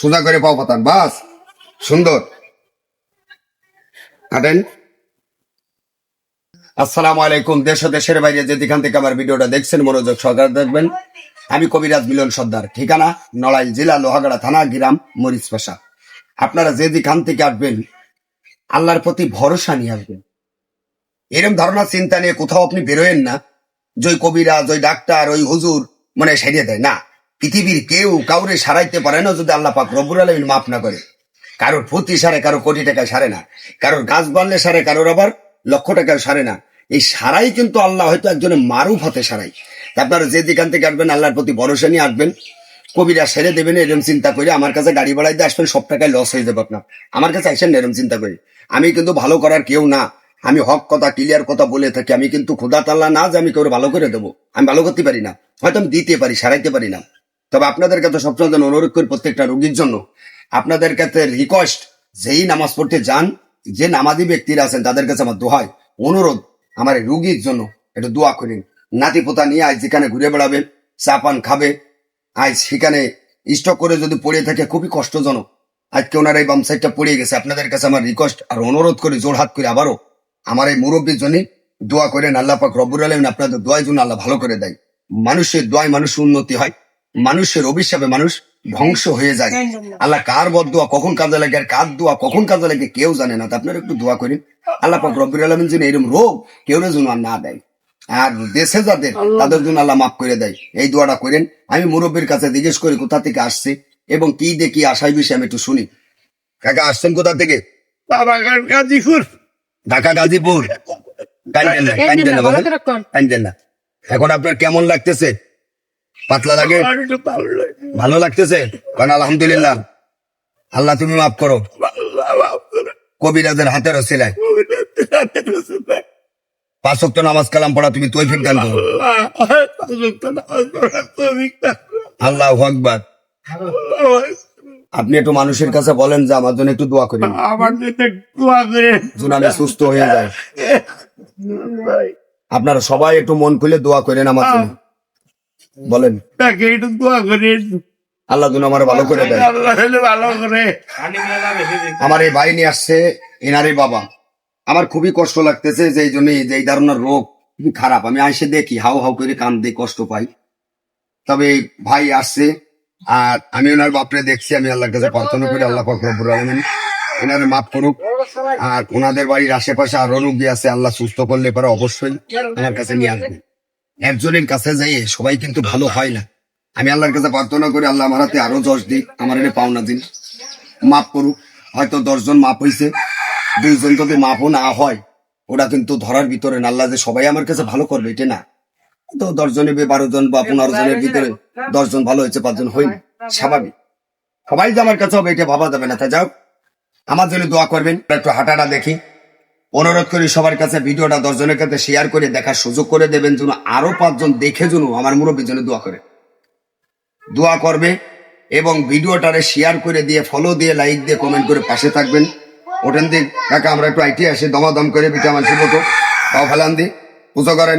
সোজা করে পাও পাতান, বাস। সুন্দর। হাঁটেন আসসালামু আলাইকুম, দেশ দেশের বাইরে যেখান থেকে আমার ভিডিওটা দেখছেন, মনোযোগ সহকারে দেখবেন। আমি কবিরাজ মিলন সর্দার, ঠিকানা নড়াইল জেলা লোহাগড়া থানা, গ্রাম মরিচ পেশা। আপনারা যে যেখান থেকে আসবেন, আল্লাহর প্রতি ভরসা নিয়ে আসবেন। এরকম ধারণা, চিন্তা নিয়ে কোথাও আপনি বেরোয়েন না। যে কবিরাজ ওই ডাক্তার, ওই হুজুর মানে সেরিয়ে দেয়। না। পৃথিবীর কেউ কাউরে সারাইতে পারে না যদি আল্লাহ পাক রব্বুর আলমিন মাফ না করে। কারোর প্রতি সারে কারও কোটি টাকা সারে না। কারোর গাছ বানলে সারে, কারোর আবার লক্ষ টাকা সারে না। এই সারাই কিন্তু আল্লাহ হয়তো একজনের মারুফ হাতে সারাই। আপনারা যে যেখান থেকে আসবেন, আল্লাহর প্রতি ভরসা নিয়ে আসবেন। কবিরা সেরে দেবেন, এরম চিন্তা করে আমার কাছে গাড়ি ভাড়াই দিয়ে আসবেন, সব টাকায় লস হয়ে যাবে আপনার। আমার কাছে আসেন, এরম চিন্তা করে। আমি কিন্তু ভালো করার কেউ না। আমি হক কথা ক্লিয়ার কথা বলে থাকি। আমি কিন্তু খুদা তাল্লা না যে আমি কেউ ভালো করে দেবো। আমি ভালো করতে পারি না। হয়তো আমি দিতে পারি, সারাইতে পারি না। তবে আপনাদের কাছে সবসময় যেন অনুরোধ করি প্রত্যেকটা রোগীর জন্য, আপনাদের কাছে রিকোয়েস্ট যেই নামাজ পড়তে যান, যে নামাজি ব্যক্তিরা আছেন, তাদের কাছে আমার দোহাই, অনুরোধ আমার রুগীর জন্য একটু দোয়া করেন। নাতি পোতা নিয়ে আজ যেখানে ঘুরে বেড়াবে, চা পান খাবে আজ সেখানে স্টক করে যদি পড়ে থাকে, খুবই কষ্টজনক। আজকে ওনার এই বাম সাইডটা পড়ে গেছে, আপনাদের কাছে আমার রিকোয়েস্ট আর অনুরোধ করে জোর হাত করে আবারও আমার এই মুরব্বীর জন্য দোয়া করেন, আল্লাহ পাক রব্বুর আলমিন আপনাদের দোয়ার জন্য আল্লাহ ভালো করে দেয়। মানুষের দোয়ায় মানুষ উন্নতি হয়। মানুষের অভিশাপে মানুষ ধ্বংস হয়ে যায়। আল্লাহ কার বদ দোয়া কখন কাজে লাগে আর কার দোয়া কখন কাজে লাগে কেউ জানে না। আপনারা একটু দোয়া করেন। আল্লাহ পাক রব্বুর আলমিন যেন এরকম রোগ কেউ যেন আর না দেয়। আর দেশে যাদের তাদের জন্য আল্লাহ মাফ করে দেয়। এই দোয়াটা করেন। আমি মুরব্বীর কাছে জিজ্ঞেস করি কোথা থেকে আসছে এবং কি দেখি আশায় বিষয়ে আমি একটু শুনি। কাকা আসছেন কোথা থেকে? বাবা গাজীপুর। ঢাকা গাজীপুর। কান্দেন না কান্দেন না বাবা কান্দেন না। এখন আপনার কেমন লাগতেছে? পাতলা লাগে? ভালো লাগতেছে? কারণ আলহামদুলিল্লাহ। আল্লাহ তুমি মাফ করো। কবিরাজের হাতের সিলাই পাঁচ ওয়াক্ত নামাজ কালাম পড়া তুমি তৈফিক দান করো। আল্লাহ আকবার। আপনি একটু মানুষের কাছে বলেন যে আমার জন্য একটু দোয়া আমার করে যেন সুস্থ হয়ে যায় আপনারা সবাই একটু মন খুলে দোয়া করেন আমার জন্য। বলেন। তাকে একটু দোয়া করে আল্লাহ যেন আমার ভালো করে দেয়। ভালো করে। আমার এই ভাই নিয়ে আসছে এনারে বাবা। আমার খুবই কষ্ট লাগতেছে যে এই জন্য এই ধরনের রোগ খুবই খারাপ। আমি আইসে দেখি হাউ হাউ করে কান দিয়ে কষ্ট পাই। তবে ভাই আসছে আর আমি ওনার বাপরে দেখছি আমি আল্লাহর কাছে প্রার্থনা করি আল্লাহ রব্বুল আলামিন এনারে মাফ করুক। আর ওনাদের বাড়ির আশেপাশে আরও রোগী আছে আল্লাহ সুস্থ করলে পরে অবশ্যই আমার কাছে নিয়ে আসবে। একজনের কাছে যাই সবাই কিন্তু ভালো হয় না। আমি আল্লাহর কাছে প্রার্থনা করি, আল্লাহ আমার হাতে আরও দশ দিন আমার এনে পাওনা দিন। মাফ করুক, হয়তো দশজন মাপ হয়েছে দুইজন যদি মাপও না হয়, ওরা কিন্তু ধরার ভিতরে না। আল্লাহ যে সবাই আমার কাছে ভালো করবে এটা না। তো দশজনে বারো জন বা পনেরো জনের ভিতরে দশজন ভালো হয়েছে, পাঁচজন হয়নি স্বাভাবিক। সবাই যে আমার কাছে হবে, এটা ভাবা যাবে না। তাই যাও, আমার জন্য দোয়া করবেন, একটু হাঁটাটা দেখি। অনুরোধ করি সবার কাছে ভিডিওটা দশজনের কাছে শেয়ার করে দেখার সুযোগ করে দেবেন, যেন আরও পাঁচজন দেখে যেন আমার মুরব্বীর জন্য দোয়া করে। দোয়া করবে এবং ভিডিওটারে শেয়ার করে দিয়ে ফলো দিয়ে লাইক দিয়ে কমেন্ট করে পাশে থাকবেন। ওঠেন দিক কাকা, আমরা একটু আইটি আসি, দমাদম করে বিটা মানসি মতো তাও ফেলান দি, পুজো করেন।